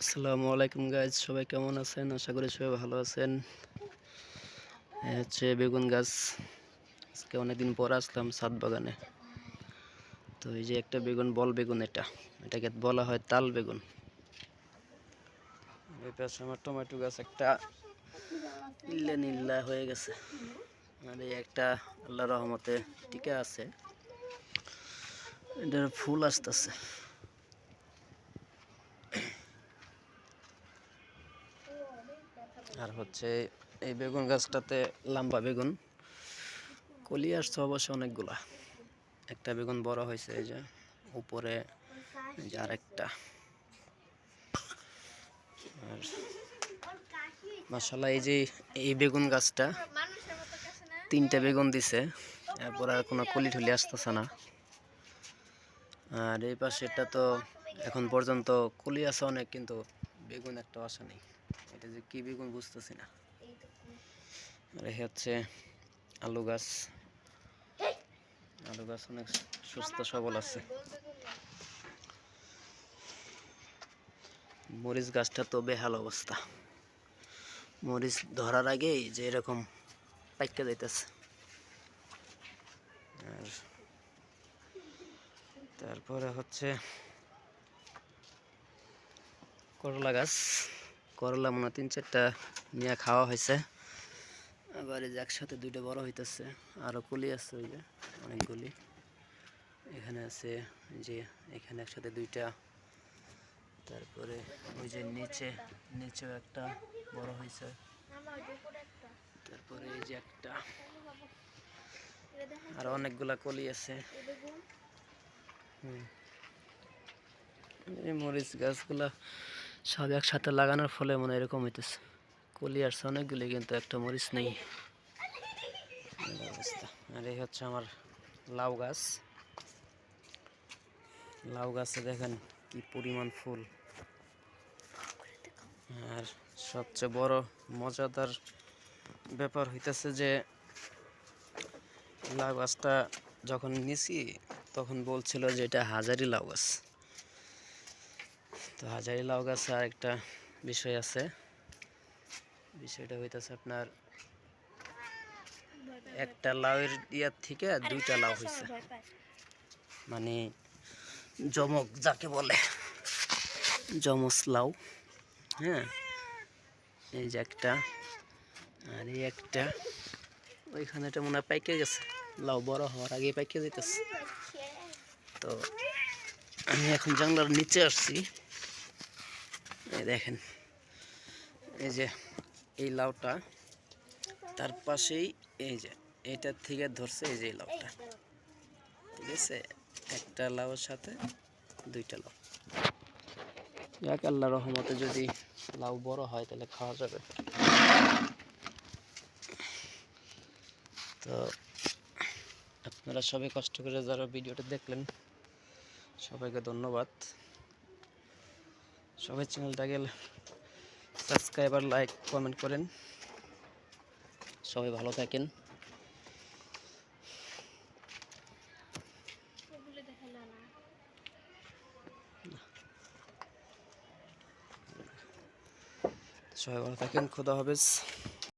আসসালামু আলাইকুম গাছ সবাই কেমন আছেন? আশা করি সবাই ভালো আছেন। হচ্ছে বেগুন গাছ। আজকে অনেকদিন পর আসলাম ছাদ বাগানে। তো এই যে একটা বেগুন, বল বেগুন এটা। এটাকে বলা হয় তাল বেগুন। এই আমার টমেটো গাছ একটা ইল্লা নিল্লা হয়ে গেছে। আর এই একটা আল্লাহ রহমতে টিকা আছে। এটার ফুল আসতেছে। আর হচ্ছে এই বেগুন গাছটাতে লম্বা বেগুন। কলি আসছে অবশ্য অনেকগুলা। একটা বেগুন বড় হয়েছে, এই যে উপরে যে আরেকটা। আর মাসাল্লাহ এই যে এই বেগুন গাছটা তিনটা বেগুন দিছে, এরপর আর কোনো কলি ঠলি আসতেছে না। আর এই পাশেটা তো এখন পর্যন্ত কলি আছে অনেক, কিন্তু বেগুন একটা আসা নেই। এটা যে কি বেগুন বুঝতেছি না। হচ্ছে আলু গাছ। আলু গাছ অনেক সুস্থ, সবল আছে। মরিচ গাছটা তো বেহাল অবস্থা। মরিচ ধরার আগেই যে এরকম পাইকা যাইতেছে। আর তারপরে হচ্ছে করলা গাছ। করলা মনে তিন চারটা নিয়ে খাওয়া হয়েছে। আবার এই যে একসাথে দুইটা বড় হইতেছে আরও কুলি আছে ওই যে, অনেকগুলি। এখানে আছে যে এখানে একসাথে দুইটা। তারপরে ওই যে নিচে, নিচেও একটা বড় হয়েছে তারপরে এই যে একটা আর অনেকগুলা কলি আছে। হুম। এই মরিচ গাছগুলা সব একসাথে লাগানোর ফলে মনে এরকম হইতেছে। কলি আসছে অনেকগুলি কিন্তু একটা মরিচ নেই। আর এই হচ্ছে আমার লাউ গাছ। লাউ গাছে দেখেন কি পরিমাণ ফুল। আর সবচেয়ে বড় মজাদার ব্যাপার হইতেছে যে, লাউ গাছটা যখন নিছি তখন বলছিল যে এটা হাজারি লাউ গাছ। তো হাজারি লাউ গাছে আরেকটা বিষয় আছে। বিষয়টা হইতেছে আপনার, একটা লাউয়ের ইয়ার থেকে দুইটা লাউ হয়েছে মানে জমক যাকে বলে জমস লাউ হ্যাঁ? এই যে একটা, আর এই একটা, ওইখানে এটা মনে হয় পাইকে গেছে। লাউ বড় হওয়ার আগে পাইকে যেতেছে তো আমি এখন জানলার নিচে আসছি। দেখেন, এই যে এই লাউটা, তার পাশেই এই যে এইটার থেকে ধরছে এই যে এই লাউটা। ঠিক আছে? একটা লাউর সাথে দুইটা লাউ। যাক, আল্লাহ রহমতে যদি লাউ বড় হয়, তাহলে খাওয়া যাবে। তো আপনারা সবাই কষ্ট করে যারা ভিডিওটা দেখলেন, সবাইকে ধন্যবাদ। সবাই চ্যানেলটাকে সাবস্ক্রাইব আর লাইক কমেন্ট করেন। সবাই ভালো থাকেন। সবাই ভালো থাকেন, খুদা হাফেজ।